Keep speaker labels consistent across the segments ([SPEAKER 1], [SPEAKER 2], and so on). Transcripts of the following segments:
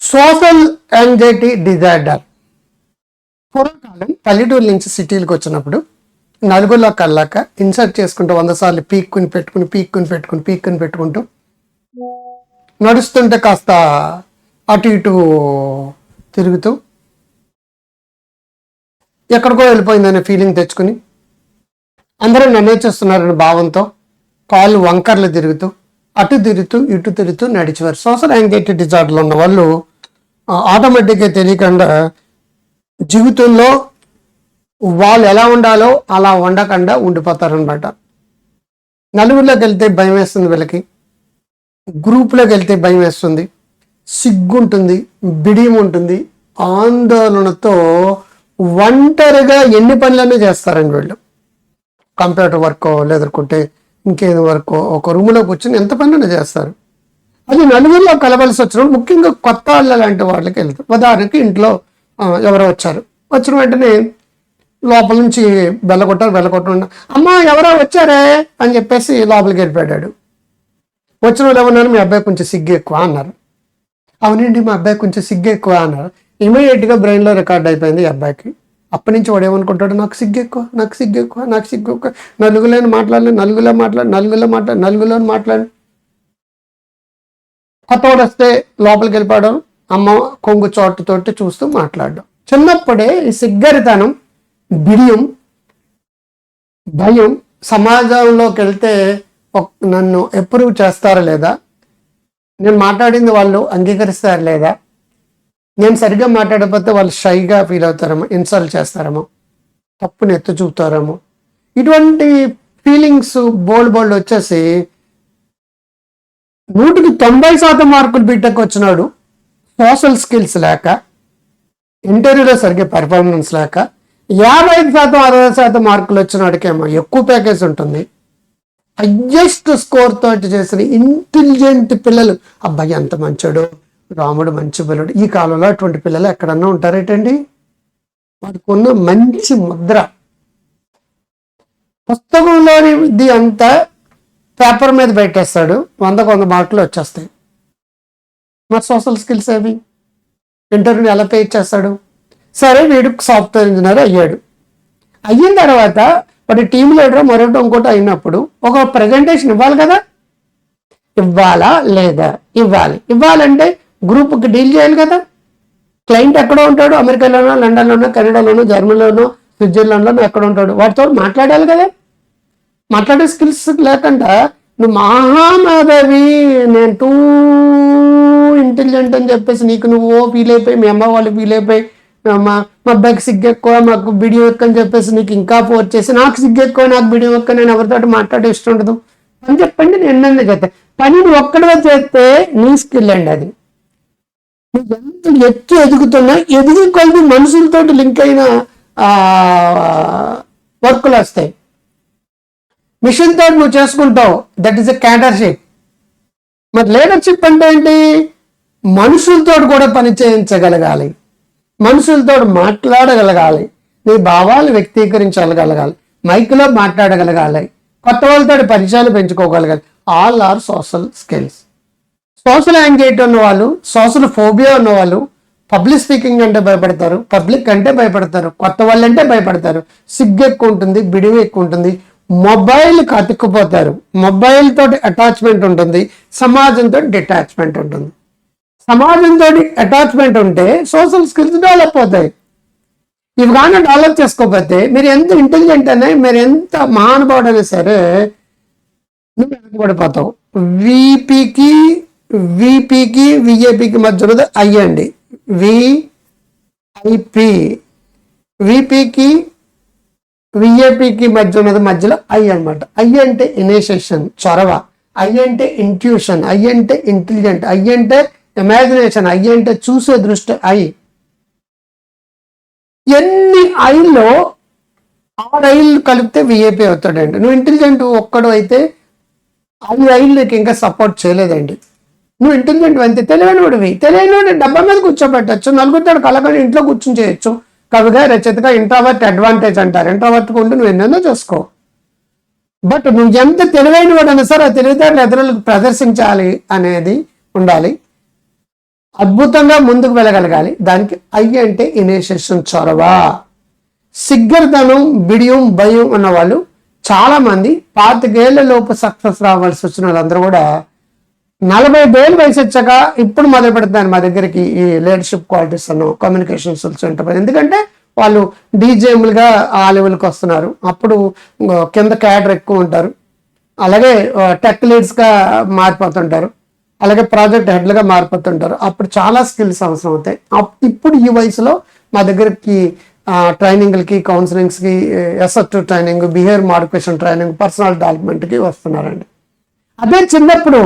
[SPEAKER 1] Social anxiety disorder పూర్వకాలం పల్లెటూరు నుంచి సిటీలకు వచ్చినప్పుడు నలుగురిలో కల్లాక ఇన్సర్ట్ చేసుకుంటూ వంద సార్లు పీక్కుని పెట్టుకుని పీక్కుని పెట్టుకుని పీక్కుని పెట్టుకుంటూ నడుస్తుంటే కాస్త అటు ఇటు తిరుగుతూ ఎక్కడికో వెళ్ళిపోయిందనే ఫీలింగ్ తెచ్చుకుని అందరూ నన్నే చేస్తున్నారనే భావంతో కాళ్ళు వంకర్లు తిరుగుతూ అటు తిరుగుతూ ఇటు తిరుగుతూ నడిచేవారు. సోషల్ యాంగ్జైటీ డిజార్డర్లు ఉన్న వాళ్ళు ఆటోమేటిక్గా తెలియకుండా జీవితంలో వాళ్ళు ఎలా ఉండాలో అలా ఉండకుండా ఉండిపోతారనమాట నలుగురిలోకి వెళ్తే భయం వేస్తుంది వీళ్ళకి. గ్రూప్లోకి వెళ్తే భయం వేస్తుంది. సిగ్గుంటుంది బిడియం ఉంటుంది ఆందోళనతో ఒంటరిగా ఎన్ని పనులన్నీ చేస్తారండి వీళ్ళు. కంప్యూటర్ వర్క్ లేదనుకుంటే ఇంకేదో వరకు? ఒక రూమ్లో కూర్చొని ఎంత పనులు చేస్తారు. అది నలుగురిలో కలవలసి వచ్చినప్పుడు ముఖ్యంగా కొత్త వాళ్ళ లాంటి వాళ్ళకి వెళ్తారు. ఉదాహరణకి ఇంట్లో ఎవరో వచ్చారు. వచ్చిన వెంటనే లోపల నుంచి బెల్లగొట్టారు బెల్లగొట్టకుండా అమ్మా ఎవరో వచ్చారే? అని చెప్పేసి లోపలికి వెళ్ళిపోయాడు. వచ్చిన వాళ్ళు ఏమన్నారు మీ అబ్బాయి కొంచెం సిగ్గు ఎక్కువ అన్నారు. అవునండి మా అబ్బాయి కొంచెం సిగ్గు ఎక్కువ అన్నారు. ఇమీడియట్గా బ్రెయిన్లో రికార్డ్ అయిపోయింది ఈ అబ్బాయికి. అప్పటి నుంచి వాడు ఏమనుకుంటాడు నాకు సిగ్గు ఎక్కువ నాకు సిగ్గు ఎక్కువ నాకు సిగ్గు ఎక్కువ నలుగులేని మాట్లాడలే నలుగులో మాట్లాడు నలుగులో మాట్లాడు నలుగులో మాట్లాడు. కొత్తవాడు వస్తే లోపలికి వెళ్ళిపోవడం అమ్మ కొంగు చోటుతోటి చూస్తూ మాట్లాడడం. చిన్నప్పుడే ఈ సిగ్గరితనం బిడియం భయం సమాజంలోకి వెళ్తే నన్ను ఎప్పుడు చేస్తారా లేదా? నేను మాట్లాడింది వాళ్ళు అంగీకరిస్తారు లేదా? నేను సరిగ్గా మాట్లాడకపోతే వాళ్ళు షైగా ఫీల్ అవుతారేమో ఇన్సల్ట్ చేస్తారేమో తప్పుని ఎత్తు చూపుతారేమో. ఇటువంటి ఫీలింగ్స్ బోల్డ్ బోల్డ్ వచ్చేసి నూటికి తొంభై శాతం మార్కులు బీటెక్ వచ్చినాడు. సోషల్ స్కిల్స్ లేక ఇంటర్వ్యూలో సరిగ్గా పెర్ఫార్మెన్స్ లేక యాభై ఐదు శాతం అరవై శాతం మార్కులు వచ్చినాడికేమో ఎక్కువ ప్యాకేజ్ ఉంటుంది. హయ్యెస్ట్ స్కోర్ తోటి చేసిన ఇంటెలిజెంట్ పిల్లలు అబ్బాయి ఎంత మంచోడు. రాముడు మంచి పిల్లడు ఈ కాలంలో అటువంటి పిల్లలు ఎక్కడన్నా ఉంటారేటండి? వాడికి ఉన్న మంచి ముద్ర. పుస్తకంలోనిది అంతా పేపర్ మీద పెట్టేస్తాడు. వందకు వంద మార్కులు వచ్చేస్తాయి. మరి సోషల్ స్కిల్స్ ఏవి? ఇంటర్వ్యూని ఎలా పే చేస్తాడు? సరే వీడు సాఫ్ట్వేర్ ఇంజనీర్ అయ్యాడు. అయిన తర్వాత వాడి టీమ్ లీడర్ మరొకటి ఇంకోటి అయినప్పుడు ఒక ప్రజెంటేషన్ ఇవ్వాలి కదా? ఇవ్వాలా లేదా? ఇవ్వాలి. ఇవ్వాలంటే గ్రూప్కి డీల్ చేయాలి కదా. క్లయింట్ ఎక్కడో ఉంటాడు. అమెరికాలోనో లండన్లోనో కెనడాలోనో జర్మనీలోనో స్విట్జర్లాండ్లోనో ఎక్కడ ఉంటాడు వాటితో మాట్లాడాలి కదా. మాట్లాడే స్కిల్స్ లేకుండా నువ్వు మహామాధవి నేను టూ ఇంటెలిజెంట్ అని చెప్పేసి నీకు నువ్వు ఫీల్ అయిపోయి మీ అమ్మ వాళ్ళు ఫీల్ అయిపోయి మా మా అబ్బాయికి సిగ్గు ఎక్కువ మాకు వీడియో ఎక్కువ అని చెప్పేసి నీకు ఇంకా ఫోర్ చేసి నాకు సిగ్గు ఎక్కువ నాకు వీడియో ఎక్కువ నేను ఎవరితో మాట్లాడే ఇష్టం ఉండదు. అని చెప్పండి నేను చేస్తాను పని నువ్వు ఒక్కడే చేస్తే నీ స్కిల్ అండి అది. నువ్వు ఎంత ఎత్తు ఎదుగుతున్నా ఎదిగి కొద్ది మనుషులతో లింక్ అయిన వర్కులు వస్తాయి. మిషన్తో నువ్వు చేసుకుంటావు. దట్ ఈస్ ఎ క్యాడర్షిప్ మరి లీడర్షిప్ అంటే ఏంటి? మనుషులతో కూడా పని చేయించగలగాలి. మనుషులతో మాట్లాడగలగాలి. నీ భావాలు వ్యక్తీకరించగలగాలి. మైక్లో మాట్లాడగలగాలి. కొత్త వాళ్ళతో పరిచయాలు పెంచుకోగలగాలి. All are social skills social anxiety ఉన్నవాళ్ళు సోషల్ ఫోబియా ఉన్నవాళ్ళు పబ్లిక్ స్పీకింగ్ అంటే భయపడతారు పబ్లిక్ అంటే భయపడతారు కొత్త వాళ్ళంటే భయపడతారు సిగ్గు ఎక్కువ ఉంటుంది బిడివి ఎక్కువ ఉంటుంది మొబైల్కి అతుక్కుపోతారు మొబైల్ తోటి అటాచ్మెంట్ ఉంటుంది సమాజంతో డిటాచ్మెంట్ ఉంటుంది. సమాజంతో అటాచ్మెంట్ ఉంటే సోషల్ స్కిల్స్ డెవలప్ అవుతాయి. ఇవి కానీ డెవలప్ చేసుకోకపోతే మీరు ఎంత ఇంటెలిజెంట్ అయినా మీరు ఎంత మహానుభావుడు అయినా సరే నువ్వు వెనకబడిపోతావు వీపీకి విపికి విఏపికి మధ్య ఉన్నది అండి. విఐపి విపికి విఏపికి మధ్య ఉన్నది మధ్యలో ఐ అన్నమాట. ఐ అంటే ఇనిషియేషన్ చొరవ. ఐ అంటే ఇంట్యూషన్ ఐ అంటే ఇంటెలిజెంట్ ఐ అంటే ఇమాజినేషన్ ఐ అంటే చూసే దృష్టి. ఐ ఎన్ని ఐలో ఆరు ఐలు కలిపితే విఏపీ అవుతాడండి. నువ్వు ఇంటెలిజెంట్ ఒక్కడు అయితే ఐదు ఐళ్ళు నీకు ఇంకా సపోర్ట్ చేయలేదండి. నువ్వు ఇంటెలిజెంట్ అంతే. తెలివైన వాడివి. తెలియని డబ్బా మీద కూర్చోబెట్టచ్చు నలుగుతాడు కలగని ఇంట్లో కూర్చుని చేయొచ్చు. కవిగా రచయితగా ఇంట్రావర్ట్ అడ్వాంటేజ్ అంటారు. ఇంట్రావర్ట్ ఉండి నువ్వు ఎన్నెన్నో చూసుకో. బట్ నువ్వు ఎంత తెలివైన వాడైనా సరే ఆ తెలివితేటలు ఇతరులకు ప్రదర్శించాలి అనేది ఉండాలి. అద్భుతంగా ముందుకు వెళ్ళగలగాలి. దానికి ఐ అంటే ఇనిషియేషన్ చొరవ. సిగ్గరతనం బిడియం భయం ఉన్నవాళ్ళు చాలామంది పాతికేళ్ళ లోపు సక్సెస్ రావాల్సి వచ్చిన వాళ్ళందరూ కూడా నలభై వేలు వయసు వచ్చాక ఇప్పుడు మొదలు పెడతాను మా దగ్గరికి ఈ లీడర్షిప్ క్వాలిటీస్ అను కమ్యూనికేషన్ స్కిల్స్ ఉంటాయి ఎందుకంటే వాళ్ళు డీజేములుగా ఆ లెవెల్కి వస్తున్నారు. అప్పుడు కింద క్యాడర్ ఎక్కువ ఉంటారు. అలాగే టెక్ లీడ్స్గా మారిపోతుంటారు. అలాగే ప్రాజెక్ట్ హెడ్లుగా మారిపోతుంటారు. అప్పుడు చాలా స్కిల్స్ అవసరం అవుతాయి. ఇప్పుడు ఈ వయసులో మా దగ్గరికి ట్రైనింగ్లకి కౌన్సిలింగ్స్కి SF training behaviour modification training personal డెవలప్మెంట్కి వస్తున్నారండి. అదే చిన్నప్పుడు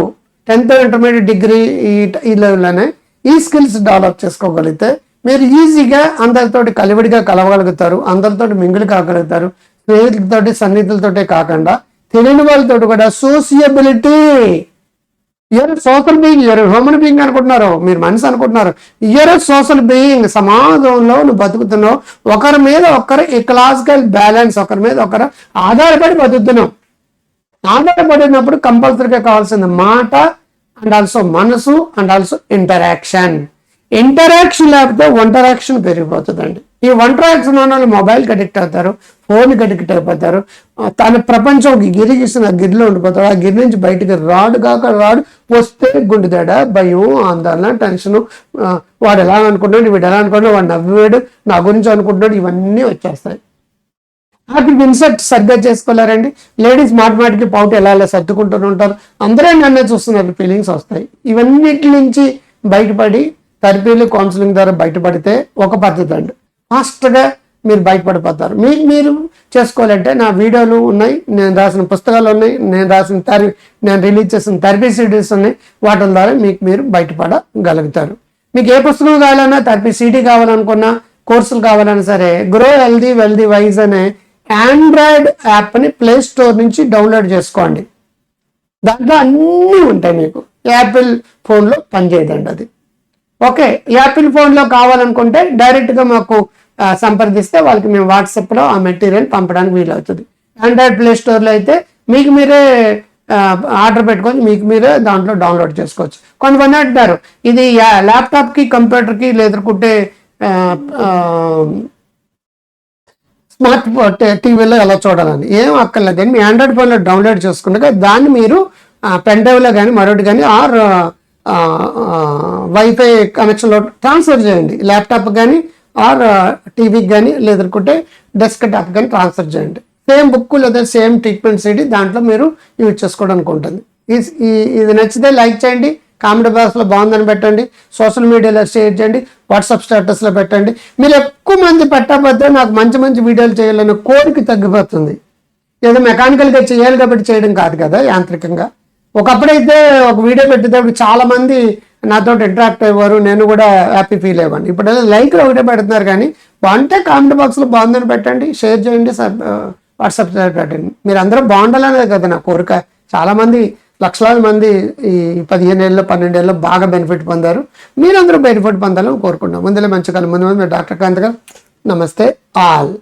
[SPEAKER 1] టెన్త్ ఇంటర్మీడియట్ డిగ్రీ ఈ ఈ లెవెల్లోనే ఈ స్కిల్స్ డెవలప్ చేసుకోగలిగితే మీరు ఈజీగా అందరితోటి కలివిడిగా కలవగలుగుతారు అందరితోటి మింగిలి కాగలుగుతారు స్నేహితులతోటి సన్నిహితులతోటే కాకుండా తెలియని వాళ్ళతోటి కూడా sociability you're social being you're human being అనుకుంటున్నారు మీరు మనిషి అనుకుంటున్నారు. యూఆర్ సోషల్ బీయింగ్ సమాజంలో నువ్వు బతుకుతున్నావు. ఒకరి మీద ఒకరు ఎకలాజికల్ బ్యాలెన్స్ ఒకరి మీద ఒకరు ఆధారపడి బతుకుతున్నావు. ఆధారపడినప్పుడు కంపల్సరీగా కావాల్సింది మాట అండ్ ఆల్సో మనసు అండ్ ఆల్సో ఇంటరాక్షన్ ఇంటరాక్షన్ లేకపోతే ఒంటరాక్షన్ పెరిగిపోతుందండి. ఈ వంటరాక్షన్ ఉన్న వాళ్ళు మొబైల్కి అడిక్ట్ అవుతారు ఫోన్కి అడిక్ట్ అయిపోతారు. తన ప్రపంచం ఒక గిరి గీసిన గిరిలో ఉండిపోతాడు. ఆ గిరి నుంచి బయటికి రాడు కాక రాడు వస్తే గుండెదాడ భయం ఆందోళన టెన్షన్ వాడు ఎలా అనుకుంటున్నాడు వీడు ఎలా అనుకుంటున్నాడు వాడు నవ్వాడు నా గురించి అనుకుంటున్నాడు ఇవన్నీ వచ్చేస్తాయి. నాకు ఇన్సర్ట్ సరిగ్గా చేసుకోలేరండి. లేడీస్ మాటిమాటికి పౌట్ ఎలా ఎలా సర్దుకుంటూనే ఉంటారు. అందరూ నన్నే చూస్తున్నారు. ఫీలింగ్స్ వస్తాయి. ఇవన్నిటి నుంచి బయటపడి థెరపీలు కౌన్సిలింగ్ ద్వారా బయటపడితే ఒక పద్ధతి అండి. ఫాస్ట్గా మీరు బయటపడిపోతారు. మీకు మీరు చేసుకోవాలంటే నా వీడియోలు ఉన్నాయి. నేను రాసిన పుస్తకాలు ఉన్నాయి. నేను రాసిన థెరపీ నేను రిలీజ్ చేసిన థెరపీ సిడీస్ ఉన్నాయి. వాటి ద్వారా మీకు మీరు బయటపడగలుగుతారు. మీకు ఏ పుస్తకం కావాలన్నా థెరపీ సిడీ కావాలనుకున్నా కోర్సులు కావాలన్నా సరే గ్రో హెల్దీ వెల్దీ వైజ్ అనే ఆండ్రాయిడ్ యాప్ని ప్లే స్టోర్ నుంచి డౌన్లోడ్ చేసుకోండి. దాంట్లో అన్నీ ఉంటాయి మీకు. యాపిల్ ఫోన్లో పనిచేయదండి అది. ఓకే యాపిల్ ఫోన్లో కావాలనుకుంటే డైరెక్ట్గా మాకు సంప్రదిస్తే వాళ్ళకి మేము వాట్సాప్లో ఆ మెటీరియల్ పంపడానికి వీలవుతుంది. ఆండ్రాయిడ్ ప్లే స్టోర్లో అయితే మీకు మీరే ఆర్డర్ పెట్టుకొని మీకు మీరే దాంట్లో డౌన్లోడ్ చేసుకోవచ్చు. కొంతమంది అంటారు ఇది యా- ల్యాప్టాప్కి కంప్యూటర్కి లేదనుకుంటే స్మార్ట్ టీవీలో ఎలా చూడాలని. ఏం అక్కర్లేదు. మీ ఆండ్రాయిడ్ ఫోన్లో డౌన్లోడ్ చేసుకుంటే దాన్ని మీరు పెన్ డ్రైవ్లో కానీ మరొకటి కానీ ఆర్ వైఫై కనెక్షన్లో ట్రాన్స్ఫర్ చేయండి. ల్యాప్టాప్ కానీ ఆర్ టీవీకి కానీ లేదనుకుంటే డెస్క్ టాప్ కానీ ట్రాన్స్ఫర్ చేయండి. సేమ్ బుక్ లేదా సేమ్ ట్రీట్మెంట్ సిడి దాంట్లో మీరు యూజ్ చేసుకోవడానికి ఉంటుంది. ఈ- ఇది నచ్చితే లైక్ చేయండి. కామెంట్ బాక్స్లో బాగుందని పెట్టండి. సోషల్ మీడియాలో షేర్ చేయండి. వాట్సాప్ స్టేటస్లో పెట్టండి. మీరు ఎక్కువ మంది పెట్టకపోతే నాకు మంచి మంచి వీడియోలు చేయాలనే కోరిక తగ్గిపోతుంది. ఏదో మెకానికల్గా చేయాలి కాబట్టి చేయడం కాదు కదా యాంత్రికంగా. ఒకప్పుడైతే ఒక వీడియో పెట్టేటప్పుడు చాలామంది నాతో ఇంటరాక్ట్ అయ్యేవారు నేను కూడా హ్యాపీ ఫీల్ అయ్యాను ఇప్పుడు లైక్లు ఒకటే పెడుతున్నారు కానీ బాగుంటే కామెంట్ బాక్స్లో బాగుందని పెట్టండి షేర్ చేయండి సబ్ వాట్సాప్ పెట్టండి. మీరు అందరూ బాగుండాలనేది కదా నా కోరిక. చాలామంది లక్షలాది మంది ఈ పదిహేను ఏళ్ళు పన్నెండు ఏళ్ళు బాగా బెనిఫిట్ పొందారు. మీరందరూ బెనిఫిట్ పొందాలని కోరుకుంటున్నాం. ముందులో మంచి కాలం. ముందు ముందు డాక్టర్ కాంత్ గారు నమస్తే ఆల్.